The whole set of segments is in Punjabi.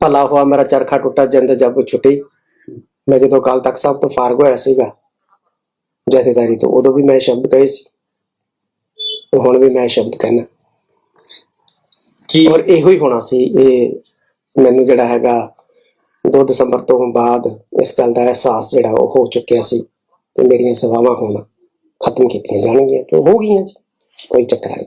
ਭਲਾ ਹੋਆ ਮੇਰਾ ਚਰਖਾ ਟੁੱਟਾ ਜਿੰਦ ਜਬ ਛੁੱਟੀ। ਮੈਂ ਜਦੋਂ ਕਾਲ ਤੱਕ ਸਾਹਿਬ ਤੋਂ ਫਾਰਗ ਹੋਇਆ ਸੀਗਾ ਜਥੇਦਾਰੀ ਤੋਂ ਉਦੋਂ ਵੀ ਮੈਂ ਸ਼ਬਦ ਕਹੇ ਸੀ। ਤੇ ਹੁਣ ਵੀ ਮੈਂ ਸ਼ਬਦ ਕਹਿਣਾ ਕੀ? ਔਰ ਇਹੋ ਹੀ ਹੋਣਾ ਸੀ ਇਹ ਮੈਨੂੰ ਜਿਹੜਾ ਹੈਗਾ 2 ਦਸੰਬਰ ਤੋਂ ਬਾਅਦ ਇਸ ਗੱਲ ਦਾ ਅਹਿਸਾਸ ਜਿਹੜਾ ਉਹ ਹੋ ਚੁੱਕਿਆ ਸੀ ਤੇ ਮੇਰੀਆਂ ਸੇਵਾਵਾਂ ਹੁਣ ਖਤਮ ਕੀਤੀਆਂ ਜਾਣਗੀਆਂ ਤੇ ਹੋ ਗਈਆਂ ਜੀ ਕੋਈ ਚੱਕਰ ਨਹੀਂ।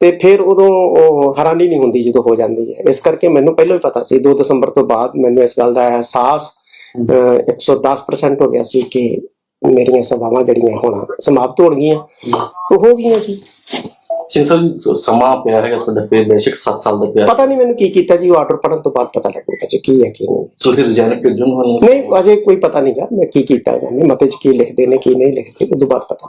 ਤੇ ਫਿਰ ਉਦੋਂ ਉਹ ਹੈਰਾਨੀ ਨਹੀਂ ਹੁੰਦੀ ਜਦੋਂ ਹੋ ਜਾਂਦੀ ਹੈ। ਇਸ ਕਰਕੇ ਮੈਨੂੰ ਪਹਿਲਾਂ ਹੀ ਪਤਾ ਸੀ 2 ਦਸੰਬਰ ਤੋਂ ਬਾਅਦ ਮੈਨੂੰ ਇਸ ਗੱਲ ਦਾ ਅਹਿਸਾਸ ਅਹ, 110% ਹੋ ਗਿਆ ਸੀ ਕਿ ਮੇਰੀਆਂ ਸਭਾਵਾਂ ਜਿਹੜੀਆਂ ਹੋਣਾ ਸਮਾਪਤ ਹੋਣਗੀਆਂ। ਉਹ ਹੋ ਗਈਆਂ ਜੀ। ਸਾਹਿਬ ਸਮਾਂ ਪਿਆ ਹੈਗਾ ਤੁਹਾਡਾ ਫਿਰ ਬੇਸ਼ੱਕ 7 ਸਾਲ ਦਾ ਪਿਆ। ਪਤਾ ਨਹੀਂ ਮੈਨੂੰ ਕੀ ਕੀਤਾ ਜੀ ਉਹ ਆਰਡਰ ਪੜਨ ਤੋਂ ਬਾਅਦ ਪਤਾ ਲੱਗੂਗਾ ਜੀ ਕੀ ਹੈ ਕੀ ਨਹੀਂ। ਤੁਸੀਂ ਰਿਜ਼ਾਈਨ ਭੇਜੋਗੇ ਹੁਣ? ਨਹੀਂ ਅਜੇ ਕੋਈ ਪਤਾ ਨਹੀਂਗਾ ਮੈਂ ਕੀ ਕੀਤਾ ਇਹਨਾਂ ਨੇ ਮਤੇ 'ਚ ਕੀ ਲਿਖਦੇ ਨੇ ਕੀ ਨਹੀਂ ਲਿਖਦੇ ਉਸ ਤੋਂ ਬਾਅਦ ਪਤਾ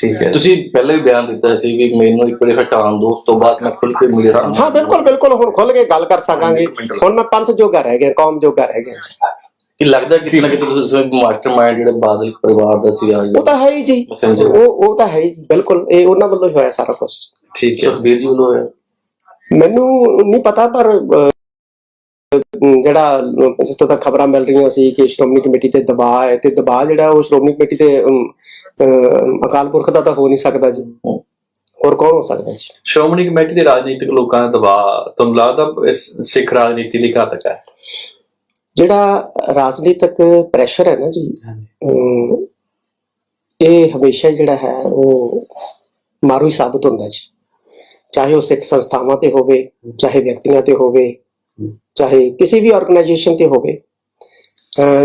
ਠੀਕ ਹੈ ਤੁਸੀਂ ਪਹਿਲੇ ਵੀ ਬਿਆਨ ਦਿੱਤਾ ਸੀ ਵੀ ਮੈਨੂੰ ਇੱਕ ਵਾਰੀ ਹਟਾਉਣ ਦੋ ਉਸ ਤੋਂ ਬਾਅਦ ਮੈਂ ਖੁੱਲ ਕੇ ਮੇਰੇ ਸਾਹਮਣੇ ਹਾਂ ਬਿਲਕੁਲ ਬਿਲਕੁਲ ਹੁਣ ਖੁੱਲ ਕੇ ਗੱਲ ਕਰ ਸਕਾਂਗੇ। ਹੁਣ ਮੈਂ ਪੰਥ ਜੋਗਾ ਰਹਿ ਗਿਆ ਕੌਮ ਜੋਗਾ ਰਹਿ ਗਿਆ ਜੀ। ਕਿ ਲੱਗਦਾ ਕਿ ਨਾ ਕਿਤੇ ਤੁਸੀਂ ਮਾਸਟਰਮਾਈਂਡ ਜਿਹੜੇ ਬਾਦਲ ਪਰਿਵਾਰ ਦਾ ਸੀਗਾ ਉਹ ਤਾਂ ਹੈ ਹੀ ਜੀ। ਉਹ ਉਹ ਤਾਂ ਹੈ ਹੀ ਜੀ, ਬਿਲਕੁਲ। ਇਹ ਉਹਨਾਂ ਵੱਲੋਂ ਹੀ ਹੋਇਆ ਸਾਰਾ ਕੁਝ ਠੀਕ ਹੈ। ਸੁਖਬੀਰ ਜੀ ਵੱਲੋਂ ਹੋਇਆ? ਮੈਨੂੰ ਨਹੀਂ ਪਤਾ ਪਰ ਜਿਹੜਾ ਜਿੱਥੋਂ ਤੱਕ ਖਬਰਾਂ ਮਿਲ ਰਹੀਆਂ ਸੀ ਕਿ ਸ਼੍ਰੋਮਣੀ ਕਮੇਟੀ ਤੇ ਦਬਾਅ ਹੈ ਤੇ ਦਬਾਅ ਜਿਹੜਾ ਉਹ ਸ਼੍ਰੋਮਣੀ ਕਮੇਟੀ ਤੇ ਅਕਾਲ ਪੁਰਖ ਦਾ ਤਾਂ ਹੋ ਨਹੀਂ ਸਕਦਾ ਜੀ। ਹੋਰ ਕੌਣ ਹੋ ਸਕਦਾ ਜੀ? ਸ਼੍ਰੋਮਣੀ ਕਮੇਟੀ ਦੇ ਰਾਜਨੀਤਿਕ ਲੋਕਾਂ ਦਾ ਦਬਾਅ ਤੁਹਾਨੂੰ ਲੱਗਦਾ ਇਸ ਸਿੱਖ ਰਾਜਨੀਤੀ ਲਈ ਘਾਤਕ ਹੈ। ਜਿਹੜਾ ਰਾਜਨੀਤਿਕ ਪ੍ਰੈਸ਼ਰ ਹੈ ਨਾ ਜੀ ਇਹ ਹਮੇਸ਼ਾ ਜਿਹੜਾ ਹੈ ਉਹ ਮਾਰੂ ਹੀ ਸਾਬਤ ਹੁੰਦਾ ਜੀ। ਚਾਹੇ ਉਹ ਸਿੱਖ ਸੰਸਥਾਵਾਂ ਤੇ ਹੋਵੇ ਚਾਹੇ ਵਿਅਕਤੀਆਂ ਤੇ ਹੋਵੇ ਚਾਹੇ ਕਿਸੇ ਵੀ ਆਰਗੇਨਾਈਜੇਸ਼ਨ ਤੇ ਹੋਵੇ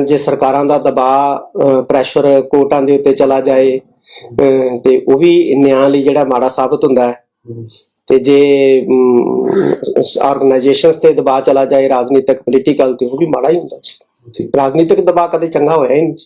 ਜੇ ਸਰਕਾਰਾਂ ਦਾ ਦਬਾਅ ਪ੍ਰੈਸ਼ਰ ਕੋਰਟਾਂ ਦੇ ਉੱਤੇ ਚਲਾ ਜਾਏ ਤੇ ਉਹ ਵੀ ਨਿਆਂ ਲਈ ਜਿਹੜਾ ਮਾੜਾ ਸਾਬਤ ਹੁੰਦਾ ਹੈ। ਤੇ ਜੇ ਆਰਗੇਨਾਈਜੇਸ਼ਨਸ ਤੇ ਦਬਾਅ ਚਲਾ ਜਾਏ ਰਾਜਨੀਤਿਕ ਪੋਲੀਟੀਕਲ ਤੇ ਉਹ ਵੀ ਮਾੜਾ ਹੀ ਹੁੰਦਾ ਜੀ। ਰਾਜਨੀਤਿਕ ਦਬਾਅ ਕਦੇ ਚੰਗਾ ਹੋਇਆ ਹੀ ਨਹੀਂ ਜੀ।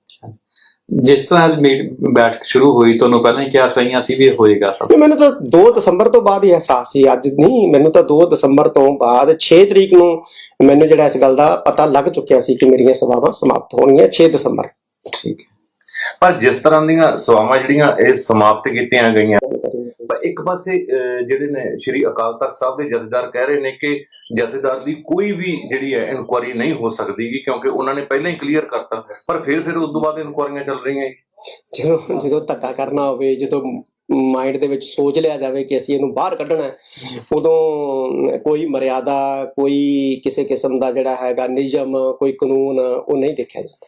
ਜਿਸ ਤਰ੍ਹਾਂ ਅੱਜ ਮੀਟ ਬੈਠਕ ਸ਼ੁਰੂ ਹੋਈ ਤੁਹਾਨੂੰ ਪਹਿਲਾਂ ਹੀ ਕਿਹਾ ਸਹੀਆਂ ਸੀ ਵੀ ਹੋਏਗਾ ਸਭ। ਮੈਨੂੰ ਤਾਂ 2 ਦਸੰਬਰ ਤੋਂ ਬਾਅਦ ਹੀ ਅਹਿਸਾਸ ਸੀ ਅੱਜ ਨਹੀਂ ਮੈਨੂੰ ਤਾਂ 2 ਦਸੰਬਰ ਤੋਂ ਬਾਅਦ 6 ਤਰੀਕ ਨੂੰ ਮੈਨੂੰ ਜਿਹੜਾ ਇਸ ਗੱਲ ਦਾ ਪਤਾ ਲੱਗ ਚੁੱਕਿਆ ਸੀ ਕਿ ਮੇਰੀਆਂ ਸੇਵਾਵਾਂ ਸਮਾਪਤ ਹੋਣਗੀਆਂ 6 ਦਸੰਬਰ। ਠੀਕ ਪਰ ਜਿਸ ਤਰ੍ਹਾਂ ਦੀਆਂ ਸੇਵਾਵਾਂ ਜਿਹੜੀਆਂ ਇਹ ਸਮਾਪਤ ਕੀਤੀਆਂ ਗਈਆਂ ਪਰ ਇੱਕ ਪਾਸੇ ਜਿਹੜੇ ਨੇ ਸ਼੍ਰੀ ਅਕਾਲ ਤਖਤ ਸਾਹਿਬ ਦੇ ਜਥੇਦਾਰ ਕਹਿ ਰਹੇ ਨੇ ਕਿ ਜਥੇਦਾਰ ਦੀ ਕੋਈ ਵੀ ਜਿਹੜੀ ਹੈ ਇਨਕੁਆਰੀ ਨਹੀਂ ਹੋ ਸਕਦੀ ਕਿਉਂਕਿ ਉਹਨਾਂ ਨੇ ਪਹਿਲਾਂ ਹੀ ਕਲੀਅਰ ਕਰਤਾ ਪਰ ਫਿਰ ਫਿਰ ਉਸ ਤੋਂ ਬਾਅਦ ਇਨਕੁਆਰੀਆਂ ਚੱਲ ਰਹੀਆਂ। ਜਦੋਂ ਜਦੋਂ ਧੱਕਾ ਕਰਨਾ ਹੋਵੇ ਜਦੋਂ ਮਾਈਂਡ ਦੇ ਵਿੱਚ ਸੋਚ ਲਿਆ ਜਾਵੇ ਕਿ ਅਸੀਂ ਇਹਨੂੰ ਬਾਹਰ ਕੱਢਣਾ ਹੈ, ਉਦੋਂ ਕੋਈ ਮਰਿਆਦਾ ਕੋਈ ਕਿਸੇ ਕਿਸਮ ਦਾ ਜਿਹੜਾ ਹੈਗਾ ਨਿਯਮ ਕੋਈ ਕਾਨੂੰਨ ਉਹ ਨਹੀਂ ਦੇਖਿਆ ਜਾਂਦਾ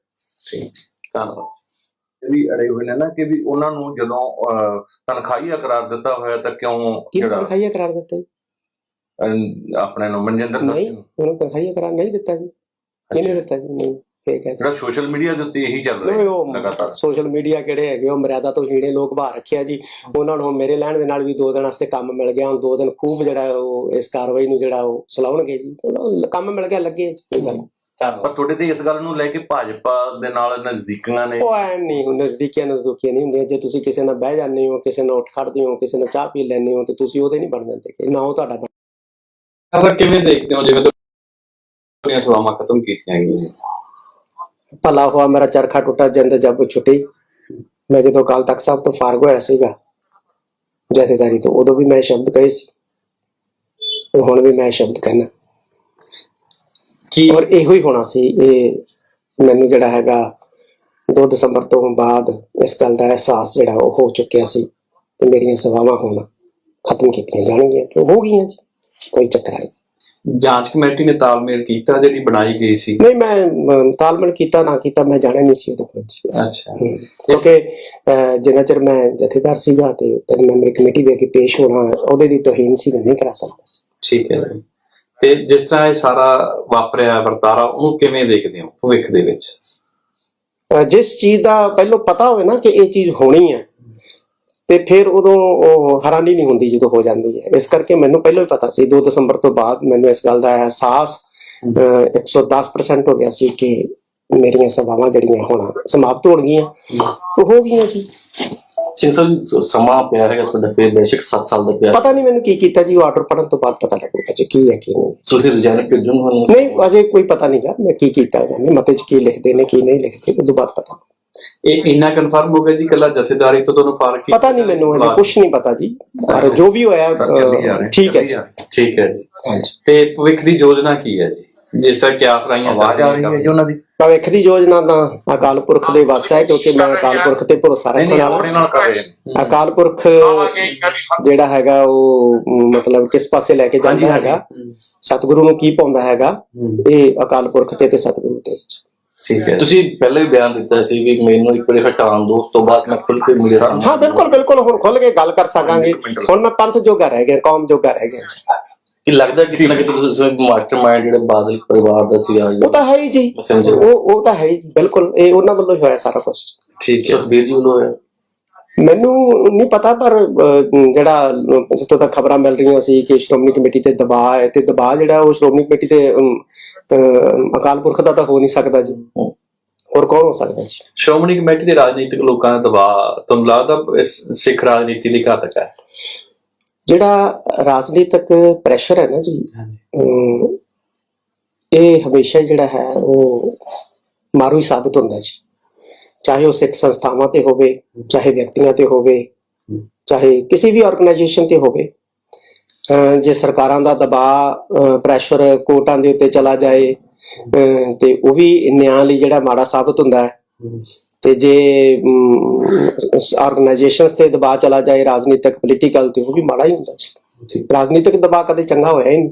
ਠੀਕ। ਧੰਨਵਾਦ। ਵੀ ਅੜੇ ਹੋਏ ਨੇ ਨਾ ਕਿ ਵੀ ਉਹਨਾਂ ਨੂੰ ਜਦੋਂ ਤਨਖਾਹੀਆ ਕਰਾਰ ਦਿੱਤਾ ਹੋਇਆ ਤਾਂ ਕਿਉਂ ਜਿਹੜਾ ਤਨਖਾਹੀਆ ਕਰਾਰ ਦਿੱਤਾ ਜੀ? ਆਪਣੇ ਨੂੰ ਮਨਜਿੰਦਰ ਨਹੀਂ ਸਿੰਘ ਨੂੰ। ਉਹਨੂੰ ਤਨਖਾਹੀਆ ਕਰਾਰ ਨਹੀਂ ਦਿੱਤਾ ਜੀ। ਕਿਹਨੇ ਦਿੱਤਾ ਜੀ? ਨਹੀਂ ਠੀਕ ਹੈ ਜਿਹੜਾ ਸੋਸ਼ਲ ਮੀਡੀਆ ਦੇ ਉੱਤੇ ਇਹੀ ਚੱਲ ਨਹੀਂ ਰਿਹਾ ਲਗਾਤਾਰ। ਸੋਸ਼ਲ ਮੀਡੀਆ ਕਿਹੜੇ ਹੈਗੇ? ਉਹ ਮਰਿਆਦਾ ਤੋਂ ਹੀੜੇ ਲੋਕ ਬਾਹਰ ਰੱਖਿਆ ਜੀ। ਉਹਨਾਂ ਨੂੰ ਮੇਰੇ ਲੈਣ ਦੇ ਨਾਲ ਵੀ ਦੋ ਦਿਨ ਵਾਸਤੇ ਕੰਮ ਮਿਲ ਗਿਆ। ਹੁਣ ਦੋ ਦਿਨ ਖੂਬ ਜਿਹੜਾ ਉਹ ਇਸ ਕਾਰਵਾਈ ਨੂੰ ਜਿਹੜਾ ਉਹ ਸਲਾਉਣਗੇ ਜੀ। ਕੰਮ ਮਿਲ ਗਿਆ ਲੱਗੇ ਕੋਈ ਗੱਲ ਨਹੀਂ। ਪਰ ਤੁਹਾਡੇ ਤੇ ਇਸ ਗੱਲ ਨੂੰ ਲੈ ਕੇ ਭਾਜਪਾ ਦੇ ਨਾਲ ਨਜ਼ਦੀਕੀਆਂ ਨੇ। ਉਹ ਐ ਨਹੀਂ ਹੁਣ ਨਜ਼ਦੀਕੀਆਂ ਨਜ਼ਦੀਕੀਆਂ ਨਹੀਂ ਹੁੰਦੀਆਂ। ਜੇ ਤੁਸੀਂ ਕਿਸੇ ਨਾਲ ਬਹਿ ਜਾਂਦੇ ਹੋ ਕਿਸੇ ਨਾਲ ਉੱਠ ਖੜਦੇ ਹੋ ਕਿਸੇ ਨਾਲ ਚਾਹ ਪੀ ਲੈਂਦੇ ਹੋ ਤੇ ਤੁਸੀਂ ਉਹਦੇ ਨਹੀਂ ਬਣ ਜਾਂਦੇ ਕਿ ਨਾ ਉਹ ਤੁਹਾਡਾ ਬਣ- ਸਰ ਕਿਵੇਂ ਦੇਖਦੇ ਹੋ? ਜਿਵੇਂ ਤੁਹਾਡੀਆਂ ਸੇਵਾਵਾਂ ਖਤਮ ਕੀਤੀਆਂ ਗਈਆਂ ਭਲਾ ਹੋਆ ਮੇਰਾ ਚਰਖਾ ਟੁੱਟਾ ਜਿੰਦ ਜਬ ਛੁੱਟੀ। ਮੈਂ ਜਦੋਂ ਕਾਲ ਤੱਕ ਸਾਹਿਬ ਤੋਂ ਫਾਰਗ ਹੋਇਆ ਸੀਗਾ ਜਥੇਦਾਰੀ ਤੋਂ ਉਦੋਂ ਵੀ ਮੈਂ ਸ਼ਬਦ ਕਹੇ ਸੀ। ਹੁਣ ਵੀ ਮੈਂ ਸ਼ਬਦ ਕਹਿਣਾ ਕੀ ਔਰ ਇਹੋ ਹੀ ਹੋਣਾ ਸੀ ਇਹ ਮੈਨੂੰ ਜਿਹੜਾ ਹੈਗਾ 2 ਦਸੰਬਰ ਤੋਂ ਬਾਅਦ ਇਸ ਗੱਲ ਦਾ ਅਹਿਸਾਸ ਜਿਹੜਾ ਉਹ ਹੋ ਚੁੱਕਿਆ ਸੀ ਕਿ ਮੇਰੀਆਂ ਸੇਵਾਵਾਂ ਹੁਣ ਖਤਮ ਕੀਤੀਆਂ ਜਾਣਗੀਆਂ ਤੇ ਹੋ ਗਈਆਂ ਜੀ ਕੋਈ ਚੱਕਰ ਨਹੀਂ। ਜਾਂਚ ਕਮੇਟੀ ਨੇ ਤਾਲਮੇਲ ਕੀਤਾ ਜਿਹੜੀ ਬਣਾਈ ਗਈ ਸੀ? ਨਹੀਂ ਮੈਂ ਤਾਲਮੇਲ ਕੀਤਾ ਨਾ ਕੀਤਾ ਮੈਂ ਜਾਣਿਆ ਨਹੀਂ ਸੀ ਉਹਦੇ ਕੋਲ ਜੀ। ਅੱਛਾ। ਕਿਉਂਕਿ ਜਿੰਨਾ ਚਿਰ ਮੈਂ ਜਥੇਦਾਰ ਸੀਗਾ ਤੇ ਤਿੰਨ ਮੈਂਬਰੀ ਕਮੇਟੀ ਦੇ ਅੱਗੇ ਪੇਸ਼ ਹੋਣਾ ਉਹਦੇ ਦੀ ਤੋਹੀਨ ਸੀ ਮੈਂ ਨਹੀਂ ਕਰਾ ਸਕਦਾ ਠੀਕ ਹੈ ਜੀ। ਤੇ ਜਿਸ ਤਰ੍ਹਾਂ ਇਹ ਸਾਰਾ ਵਾਪਰਿਆ ਵਰਤਾਰਾ ਉਹਨੂੰ ਕਿਵੇਂ ਦੇਖਦੇ ਹੋ ਭਵਿੱਖ ਦੇ ਵਿੱਚ? ਜਿਸ ਚੀਜ਼ ਦਾ ਪਹਿਲਾਂ ਪਤਾ ਹੋਵੇ ਨਾ ਕਿ ਇਹ ਚੀਜ਼ ਹੋਣੀ ਹੈ ਤੇ ਫਿਰ ਉਦੋਂ ਹੈਰਾਨੀ ਨਹੀਂ ਹੁੰਦੀ ਜਦੋਂ ਹੋ ਜਾਂਦੀ ਹੈ। ਇਸ ਕਰਕੇ ਮੈਨੂੰ ਪਹਿਲਾਂ ਹੀ ਪਤਾ ਸੀ 2 ਦਸੰਬਰ ਤੋਂ ਬਾਅਦ ਮੈਨੂੰ ਇਸ ਗੱਲ ਦਾ ਅਹਿਸਾਸ ਅਹ, 110% ਹੋ ਗਿਆ ਸੀ ਕਿ ਮੇਰੀਆਂ ਸੇਵਾਵਾਂ ਜਿਹੜੀਆਂ ਹੋਣਾ ਸਮਾਪਤ ਹੋ ਗਈਆਂ ਉਹ ਹੋ ਗਈਆਂ ਜੀ। ਸਿੰਘ ਸਾਹਿਬ ਸ- ਸਮਾਂ ਪਿਆ ਹੈਗਾ ਤੁਹਾਡਾ ਫਿਰ ਬੇਸ਼ੱਕ 7 ਸਾਲ ਦਾ ਪਿਆ। ਪਤਾ ਨਹੀਂ ਮੈਨੂੰ ਕੀ ਕੀਤਾ ਜੀ ਉਹ ਆਰਡਰ ਪੜਨ ਤੋਂ ਬਾਅਦ ਪਤਾ ਲੱਗੂਗਾ ਜੀ ਕੀ ਹੈ ਕੀ ਨਹੀਂ। ਤੁਸੀਂ ਰਿਜ਼ਾਈਨ ਭੇਜੋ ਨੂੰ ਨਹੀਂ ਅਜੇ ਕੋਈ ਪਤਾ ਨਹੀਂਗਾ ਮੈਂ ਕੀ ਕੀਤਾ ਇਹਨਾਂ ਨੇ ਮਤੇ ਚ ਕੀ ਲਿਖਦੇ ਨੇ ਕੀ ਨਹੀਂ ਲਿਖਦੇ ਉਦੋਂ ਬਾਅਦ ਪਤਾ ਇਹ ਇੰਨਾ ਕਨਫਰਮ ਹੋ ਗਿਆ ਜੀ ਕੱਲਾ ਜਥੇਦਾਰੀ ਤੋਂ ਤੁਹਾਨੂੰ ਫ਼ਰਕ ਕੀ ਪਤਾ ਨਹੀਂ ਮੈਨੂੰ ਅਜੇ ਕੁਝ ਨਹੀਂ ਪਤਾ ਜੀ। ਪਰ ਜੋ ਵੀ ਹੋਇਆ ਸਰ ਠੀਕ ਹੈ ਜੀ। ਠੀਕ ਹੈ ਜੀ। ਹਾਂਜੀ। ਤੇ ਭਵਿੱਖ ਦੀ ਯੋਜਨਾ ਕੀ ਹੈ ਜੀ? ਜਿਸ ਤਰ੍ਹਾਂ ਕਿਆਸ ਰਾਈਆਂ ਆਵਾਜ਼ ਆ ਰਹੀ ਹੈ ਜੀ ਉਹਨਾਂ ਦੀ। ਭਵਿੱਖ ਦੀ ਯੋਜਨਾ ਤਾਂ ਅਕਾਲ ਪੁਰਖ ਦੇ ਵੱਸ ਹੈ ਕਿਉਂਕਿ ਮੈਂ ਅਕਾਲ ਪੁਰਖ ਤੇ ਭਰੋਸਾ ਨਹੀਂ ਰੱਖਣ ਨਹੀਂ ਵਾਲਾ। ਆਪਣੇ ਨਾਲ ਕਰ ਰਹੇ ਨੇ। ਅਕਾਲ ਪੁਰਖ ਜਿਹੜਾ ਹੈਗਾ ਉਹ ਮਤਲਬ ਕਿਸ ਪਾਸੇ ਲੈ ਕੇ ਹਾਂਜੀ, ਜਾਂਦਾ ਹਾਂਜੀ। ਹੈਗਾ? ਸਤਿਗੁਰੂ ਨੂੰ ਕੀ ਪਾਉਂਦਾ ਹੈਗਾ? ਇਹ ਅਕਾਲ ਪੁਰਖ ਤੇ ਤੇ ਸਤਿਗੁਰੂ ਤੇ ਠੀਕ ਹੈ। ਤੁਸੀਂ ਪਹਿਲਾਂ ਵੀ ਬਿਆਨ ਦਿੱਤਾ ਸੀ ਵੀ ਮੈਨੂੰ ਇੱਕ ਵਾਰੀ ਹਟਾਉਣ ਦੋ ਉਸ ਤੋਂ ਬਾਅਦ ਮੈਂ ਖੁੱਲ ਕੇ ਸਾਹਮਣੇ ਹਾਂ ਬਿਲਕੁਲ ਬਿਲਕੁਲ। ਹੁਣ ਖੁੱਲ ਕੇ ਗੱਲ ਕਰ ਸਕਾਂਗੇ। ਹੁਣ ਮੈਂ ਪੰਥ ਜੋਗਾ ਰਹਿ ਗਿਆ ਕੌਮ ਜੋਗਾ ਰਹਿ ਗਿਆ ਜੀ। ਕਿ ਲੱਗਦਾ ਕਿ ਨਾ ਕਿਤੇ ਤੁਸੀਂ ਮਾਸਟਰਮਾਈਂਡ ਜਿਹੜੇ ਬਾਦਲ ਪਰਿਵਾਰ ਦਾ ਸੀ ਆ ਉਹ ਤਾਂ ਹੈ ਹੀ ਜੀ। ਉਹ ਉਹ ਤਾਂ ਹੈ ਹੀ ਜੀ, ਬਿਲਕੁਲ। ਇਹ ਉਹਨਾਂ ਵੱਲੋਂ ਹੀ ਹੋਇਆ ਸਾਰਾ ਕੁਝ। ਠੀਕ ਹੈ। ਸੁਖਬੀਰ ਜੀ ਵੱਲੋਂ ਹੋਇਆ? ਮੈਨੂੰ ਨਹੀਂ ਪਤਾ ਪਰ ਅਹ, ਜਿਹੜਾ ਅਹ, ਜਿੱਥੋਂ ਤੱਕ ਖਬਰਾਂ ਮਿਲ ਰਹੀਆਂ ਸੀ ਕਿ ਸ਼੍ਰੋਮਣੀ ਕਮੇਟੀ ਤੇ ਦਬਾਅ ਹੈ ਤੇ ਦਬਾਅ ਜਿਹੜਾ ਉਹ ਸ਼੍ਰੋਮਣੀ ਕਮੇਟੀ ਤੇ ਅਮ, ਅਹ, ਅਕਾਲ ਪੁਰਖ ਦਾ ਤਾਂ ਹੋ ਨਹੀਂ ਸਕਦਾ ਜੀ। ਹੋਰ ਕੌਣ ਹੋ ਸਕਦਾ ਜੀ? ਸ਼੍ਰੋਮਣੀ ਕਮੇਟੀ ਦੇ ਰਾਜਨੀਤਿਕ ਲੋਕਾਂ ਦਾ ਦਬਾਅ ਤੁਹਾਨੂੰ ਲੱਗਦਾ ਇਸ ਸਿੱਖ ਰਾਜਨੀਤੀ ਲਈ ਘਾਤਕ ਹੈ। ਜਿਹੜਾ ਰਾਜਨੀਤਿਕ ਪ੍ਰੈਸ਼ਰ ਹੈ ਨਾ ਜੀ ਇਹ ਹਮੇਸ਼ਾ ਜਿਹੜਾ ਹੈ ਉਹ ਮਾਰੂ ਹੀ ਸਾਬਤ ਹੁੰਦਾ ਜੀ। ਚਾਹੇ ਉਹ ਸਿੱਖ ਸੰਸਥਾਵਾਂ ਤੇ ਹੋਵੇ ਚਾਹੇ ਵਿਅਕਤੀਆਂ ਤੇ ਹੋਵੇ ਚਾਹੇ ਕਿਸੇ ਵੀ ਆਰਗੇਨਾਈਜੇਸ਼ਨ ਤੇ ਹੋਵੇ ਜੇ ਸਰਕਾਰਾਂ ਦਾ ਦਬਾਅ ਪ੍ਰੈਸ਼ਰ ਕੋਰਟਾਂ ਦੇ ਉੱਤੇ ਚਲਾ ਜਾਏ ਤੇ ਉਹ ਵੀ ਨਿਆਂ ਲਈ ਜਿਹੜਾ ਮਾੜਾ ਸਾਬਤ ਹੁੰਦਾ ਹੈ। ਤੇ ਜੇ ਆਰਗੇਨਾਈਜੇਸ਼ਨਸ ਤੇ ਦਬਾਅ ਚਲਾ ਜਾਏ ਰਾਜਨੀਤਿਕ ਪੋਲੀਟੀਕਲ ਤੇ ਉਹ ਵੀ ਮਾੜਾ ਹੀ ਹੁੰਦਾ ਜੀ ਰਾਜਨੀਤਿਕ ਦਬਾਅ ਕਦੇ ਚੰਗਾ ਹੋਇਆ ਹੀ ਨਹੀਂ।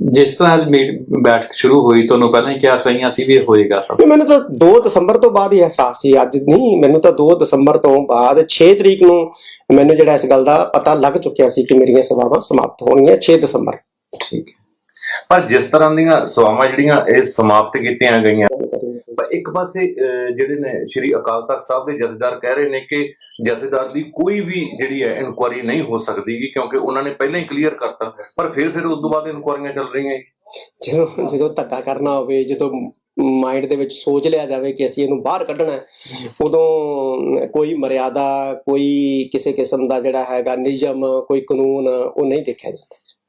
ਜਿਸ ਤਰ੍ਹਾਂ ਅੱਜ ਮੀਟ ਬੈਠਕ ਸ਼ੁਰੂ ਹੋਈ ਤੁਹਾਨੂੰ ਪਹਿਲਾਂ ਹੀ ਕਿਹਾ ਸਹੀਆਂ ਸੀ ਵੀ ਇਹ ਹੋਏਗਾ ਸਭ। ਮੈਨੂੰ ਤਾਂ 2 ਦਸੰਬਰ ਤੋਂ ਬਾਅਦ ਹੀ ਅਹਿਸਾਸ ਸੀ ਅੱਜ ਨਹੀਂ ਮੈਨੂੰ ਤਾਂ 2 ਦਸੰਬਰ ਤੋਂ ਬਾਅਦ 6 ਤਰੀਕ ਨੂੰ ਮੈਨੂੰ ਜਿਹੜਾ ਇਸ ਗੱਲ ਦਾ ਪਤਾ ਲੱਗ ਚੁੱਕਿਆ ਸੀ ਕਿ ਮੇਰੀਆਂ ਸੇਵਾਵਾਂ ਸਮਾਪਤ ਹੋਣਗੀਆਂ 6 ਦਸੰਬਰ। ਠੀਕ ਹੈ। ਪਰ ਜਿਸ ਤਰ੍ਹਾਂ ਦੀਆਂ ਸੇਵਾਵਾਂ ਜਿਹੜੀਆਂ ਇਹ ਸਮਾਪਤ ਕੀਤੀਆਂ ਗਈਆਂ ਪਰ ਇੱਕ ਪਾਸੇ ਜਿਹੜੇ ਨੇ ਸ਼੍ਰੀ ਅਕਾਲ ਤਖਤ ਸਾਹਿਬ ਦੇ ਜਥੇਦਾਰ ਕਹਿ ਰਹੇ ਨੇ ਕਿ ਜਥੇਦਾਰ ਦੀ ਕੋਈ ਵੀ ਜਿਹੜੀ ਹੈ ਇਨਕੁਆਰੀ ਨਹੀਂ ਹੋ ਸਕਦੀ ਕਿਉਂਕਿ ਉਹਨਾਂ ਨੇ ਪਹਿਲਾਂ ਹੀ ਕਲੀਅਰ ਕਰਤਾ ਪਰ ਫਿਰ ਫਿਰ ਉਸ ਤੋਂ ਬਾਅਦ ਇਨਕੁਆਰੀਆਂ ਚੱਲ ਰਹੀਆਂ ਜਦੋਂ ਜਦੋਂ ਧੱਕਾ ਕਰਨਾ ਹੋਵੇ ਜਦੋਂ ਮਾਈਂਡ ਦੇ ਵਿੱਚ ਸੋਚ ਲਿਆ ਜਾਵੇ ਕਿ ਅਸੀਂ ਇਹਨੂੰ ਬਾਹਰ ਕੱਢਣਾ ਹੈ, ਉਦੋਂ ਕੋਈ ਮਰਿਆਦਾ ਕੋਈ ਕਿਸੇ ਕਿਸਮ ਦਾ ਜਿਹੜਾ ਹੈਗਾ ਨਿਯਮ ਕੋਈ ਕਾਨੂੰਨ ਉਹ ਨਹੀਂ ਦੇਖਿਆ ਜਾਂਦਾ।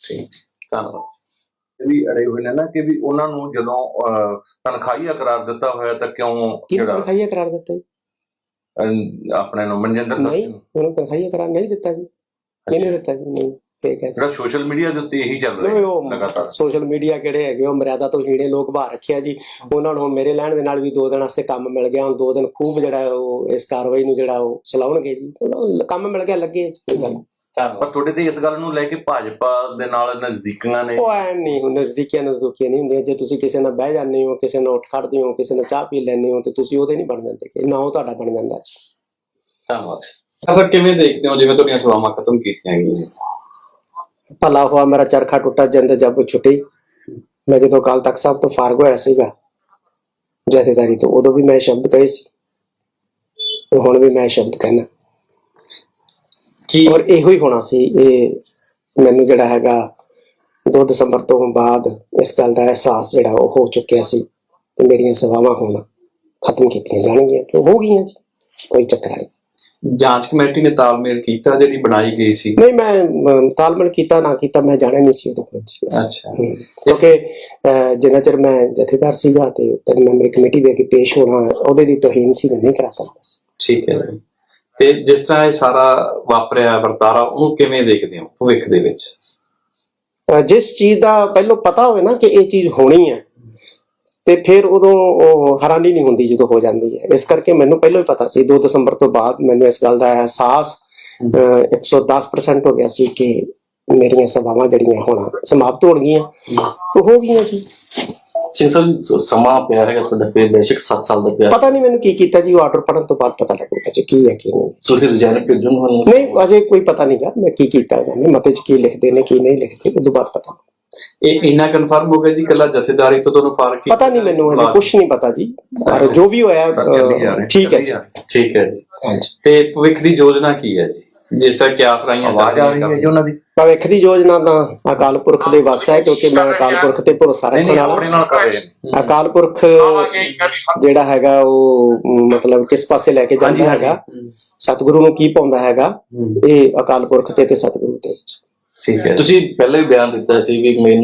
ਠੀਕ। ਧੰਨਵਾਦ। ਵੀ ਅੜੇ ਹੋਏ ਨੇ ਨਾ ਕਿ ਵੀ ਉਹਨਾਂ ਨੂੰ ਜਦੋਂ ਤਨਖਾਹੀਆ ਕਰਾਰ ਦਿੱਤਾ ਹੋਇਆ ਤਾਂ ਕਿਉਂ ਕਿਹਨੂੰ ਜਿਹੜਾ ਤਨਖਾਹੀਆ ਕਰਾਰ ਦਿੱਤਾ ਜੀ? ਆਪਣੇ ਨੂੰ ਮਨਜਿੰਦਰ ਸਰਸਾ ਨਹੀਂ ਉਹਨੂੰ ਤਨਖਾਹੀਆ ਕਰਾਰ ਨਹੀਂ ਦਿੱਤਾ ਜੀ। ਕਿਹਨੇ ਦਿੱਤਾ ਜੀ? ਨਹੀਂ ਠੀਕ ਹੈ ਜਿਹੜਾ ਸੋਸ਼ਲ ਮੀਡੀਆ ਦੇ ਉੱਤੇ ਇਹੀ ਚੱਲ ਰਿਹਾ ਲਗਾਤਾਰ। ਸੋਸ਼ਲ ਮੀਡੀਆ ਕਿਹੜੇ ਹੈਗੇ? ਉਹ ਮਰਿਆਦਾ ਤੋਂ ਹੀੜੇ ਲੋਕ ਬਾਹਰ ਰੱਖਿਆ ਜੀ। ਉਹਨਾਂ ਨੂੰ ਮੇਰੇ ਲੈਣ ਦੇ ਨਾਲ ਵੀ ਦੋ ਦਿਨ ਵਾਸਤੇ ਕੰਮ ਮਿਲ ਗਿਆ। ਹੁਣ ਦੋ ਦਿਨ ਖੂਬ ਜਿਹੜਾ ਉਹ ਇਸ ਕਾਰਵਾਈ ਨੂੰ ਜਿਹੜਾ ਉਹ ਚਲਾਉਣਗੇ ਜੀ। ਕੰਮ ਮਿਲ ਗਿਆ ਲੱਗੇ ਕੋਈ ਗੱਲ ਪਰ ਤੁਹਾਡੇ ਤੇ ਇਸ ਗੱਲ ਨੂੰ ਲੈ ਕੇ ਭਾਜਪਾ ਦੇ ਨਾਲ ਨਜ਼ਦੀਕੀਆਂ ਨੇ। ਉਹ ਐ ਨਹੀਂ ਹੁਣ ਨਜ਼ਦੀਕੀਆਂ ਨਜ਼ਦੀਕੀਆਂ ਨਹੀਂ ਹੁੰਦੀਆਂ। ਜੇ ਤੁਸੀਂ ਕਿਸੇ ਨਾਲ ਬਹਿ ਜਾਂਦੇ ਹੋ ਕਿਸੇ ਨਾਲ ਉੱਠ ਖੜਦੇ ਹੋ ਕਿਸੇ ਨਾਲ ਚਾਹ ਪੀ ਲੈਂਦੇ ਹੋ ਤੇ ਤੁਸੀਂ ਉਹਦੇ ਨਹੀਂ ਬਣ ਜਾਂਦੇ ਕਿ ਨਾ ਉਹ ਤੁਹਾਡਾ ਬਣ ਜਾਂਦਾ ਜੀ ਧੰਨਵਾਦ। ਸਰ ਕਿਵੇਂ ਦੇਖਦੇ ਹੋ? ਜਿਵੇਂ ਤੁਹਾਡੀਆਂ ਸੇਵਾਵਾਂ ਖਤਮ ਕੀਤੀਆਂ ਗਈਆਂ ਭਲਾ ਹੋਆ ਮੇਰਾ ਚਰਖਾ ਟੁੱਟਾ ਜੰਦ ਜਬ ਛੁੱਟੀ। ਮੈਂ ਜਦੋਂ ਕਾਲ ਤੱਕ ਸਾਹਿਬ ਤੋਂ ਫਾਰਗ ਹੋਇਆ ਸੀਗਾ ਜਥੇਦਾਰੀ ਤੋਂ ਉਦੋਂ ਵੀ ਮੈਂ ਸ਼ਬਦ ਕਹੇ ਸੀ। ਹੁਣ ਵੀ ਮੈਂ ਸ਼ਬਦ ਕਹਿਣਾ ਕੀ ਔਰ ਇਹੋ ਹੀ ਹੋਣਾ ਸੀ ਇਹ ਮੈਨੂੰ ਜਿਹੜਾ ਹੈਗਾ 2 ਦਸੰਬਰ ਤੋਂ ਬਾਅਦ ਇਸ ਗੱਲ ਦਾ ਅਹਿਸਾਸ ਜਿਹੜਾ ਉਹ ਹੋ ਚੁੱਕਿਆ ਸੀ ਕਿ ਮੇਰੀਆਂ ਸੇਵਾਵਾਂ ਹੁਣ ਖਤਮ ਕੀਤੀਆਂ ਜਾਣਗੀਆਂ ਤੇ ਹੋ ਗਈਆਂ ਜੀ ਕੋਈ ਚੱਕਰ ਨਹੀਂ। ਜਾਂਚ ਕਮੇਟੀ ਨੇ ਤਾਲਮੇਲ ਕੀਤਾ ਜਿਹੜੀ ਬਣਾਈ ਗਈ ਸੀ? ਨਹੀਂ ਮੈਂ ਤਾਲਮੇਲ ਕੀਤਾ ਨਾ ਕੀਤਾ ਮੈਂ ਜਾਣਿਆ ਨਹੀਂ ਸੀ ਉਹਦੇ ਕੋਲ ਜੀ। ਅੱਛਾ। ਕਿਉਂਕਿ ਜਿੰਨਾ ਚਿਰ ਮੈਂ ਜਥੇਦਾਰ ਸੀਗਾ ਤੇ ਤਿੰਨ ਮੈਂਬਰੀ ਕਮੇਟੀ ਦੇ ਅੱਗੇ ਪੇਸ਼ ਹੋਣਾ ਉਹਦੇ ਦੀ ਤੋਹੀਨ ਸੀ ਮੈਂ ਨਹੀਂ ਕਰਾ ਸਕਦਾ ਠੀਕ ਹੈ ਜੀ। ਤੇ ਜਿਸ ਤਰ੍ਹਾਂ ਇਹ ਸਾਰਾ ਵਾਪਰਿਆ ਵਰਤਾਰਾ ਉਹਨੂੰ ਕਿਵੇਂ ਦੇਖਦੇ ਹੋ ਭਵਿੱਖ ਦੇ ਵਿੱਚ? ਜਿਸ ਚੀਜ਼ ਦਾ ਪਹਿਲਾਂ ਪਤਾ ਹੋਵੇ ਨਾ ਕਿ ਇਹ ਚੀਜ਼ ਹੋਣੀ ਹੈ ਤੇ ਫਿਰ ਉਦੋਂ ਉਹ ਹੈਰਾਨੀ ਨਹੀਂ ਹੁੰਦੀ ਜਦੋਂ ਹੋ ਜਾਂਦੀ ਹੈ। ਇਸ ਕਰਕੇ ਮੈਨੂੰ ਪਹਿਲਾਂ ਹੀ ਪਤਾ ਸੀ 2 ਦਸੰਬਰ ਤੋਂ ਬਾਅਦ ਮੈਨੂੰ ਇਸ ਗੱਲ ਦਾ ਅਹਿਸਾਸ ਅਹ, 110% ਹੋ ਗਿਆ ਸੀ ਕਿ ਮੇਰੀਆਂ ਸੇਵਾਵਾਂ ਜਿਹੜੀਆਂ ਹੁਣ ਸਮਾਪਤ ਹੋਣ ਗਈਆਂ ਉਹ ਹੋ ਗਈਆਂ ਜੀ। ਸਿੰਘ ਸਾਹਿਬ ਸ- ਸਮਾਂ ਪਿਆ ਹੈਗਾ ਤੁਹਾਡਾ ਫਿਰ ਬੇਸ਼ੱਕ 7 ਸਾਲ ਦਾ ਪਿਆ। ਪਤਾ ਨਹੀਂ ਮੈਨੂੰ ਕੀ ਕੀਤਾ ਜੀ ਉਹ ਆਰਡਰ ਪੜਨ ਤੋਂ ਬਾਅਦ ਪਤਾ ਲੱਗੂਗਾ ਜੀ ਕੀ ਹੈ ਕੀ ਨਹੀਂ। ਤੁਸੀਂ ਰਿਜ਼ਾਈਨ ਭੇਜੋ ਤੁਹਾਨੂੰ ਨਹੀਂ ਅਜੇ ਕੋਈ ਪਤਾ ਨਹੀਂਗਾ ਮੈਂ ਕੀ ਕੀਤਾ ਇਹਨਾਂ ਨੇ ਮਤੇ 'ਚ ਕੀ ਲਿਖਦੇ ਨੇ ਕੀ ਨਹੀਂ ਲਿਖਦੇ ਉਦੋਂ ਬਾਅਦ ਪਤਾ ਇਹ ਇੰਨਾ ਕਨਫਰਮ ਹੋ ਗਿਆ ਜੀ ਕੱਲਾ ਜਥੇਦਾਰੀ ਤੋਂ ਤੁਹਾਨੂੰ ਫ਼ਰਕ ਕੀ ਪਤਾ ਨਹੀਂ ਮੈਨੂੰ ਹਜੇ ਕੁਝ ਨਹੀਂ ਪਤਾ ਜੀ ਪਰ ਜੋ ਵੀ ਹੋਇਆ ਸਰ ਠੀਕ ਹੈ ਜੀ। ਠੀਕ ਹੈ ਜੀ। ਹਾਂਜੀ। ਤੇ ਭਵਿੱਖ ਦੀ ਯੋਜਨਾ ਕੀ ਹੈ ਜੀ? ਜਿਸ ਤਰ੍ਹਾਂ ਕਿਆਸ ਰਾਈਆਂ ਆਵਾਜ਼ ਆ ਰਹੀ ਹੈ ਜੀ ਉਹਨਾਂ ਦੀ। ਭਵਿੱਖ ਦੀ ਯੋਜਨਾ ਤਾਂ ਅਕਾਲ ਪੁਰਖ ਦੇ ਵੱਸ ਹੈ ਕਿਉਂਕਿ ਮੈਂ ਅਕਾਲ ਪੁਰਖ ਤੇ ਭਰੋਸਾ ਰੱਖਣ ਵਾਲਾ। ਆਪਣੇ ਨਾਲ ਕਰ ਰਹੇ ਨੇ। ਅਕਾਲ ਪੁਰਖ ਜਿਹੜਾ ਹੈਗਾ ਉਹ ਮਤਲਬ ਕਿਸ ਪਾਸੇ ਲੈ ਕੇ ਜਾਂਦਾ। ਹੈਗਾ? ਸਤਿਗੁਰੂ ਨੂੰ ਕੀ ਪਾਉਂਦਾ ਹੈਗਾ? ਹੂੰ, ਇਹ ਅਕਾਲ ਪੁਰਖ ਤੇ ਤੇ ਸਤਿਗੁਰੂ ਤੇ। ਠੀਕ ਹੈ। ਤੁਸੀਂ ਪਹਿਲਾਂ ਵੀ ਬਿਆਨ ਦਿੱਤਾ ਸੀ ਵੀ ਮੈਨੂੰ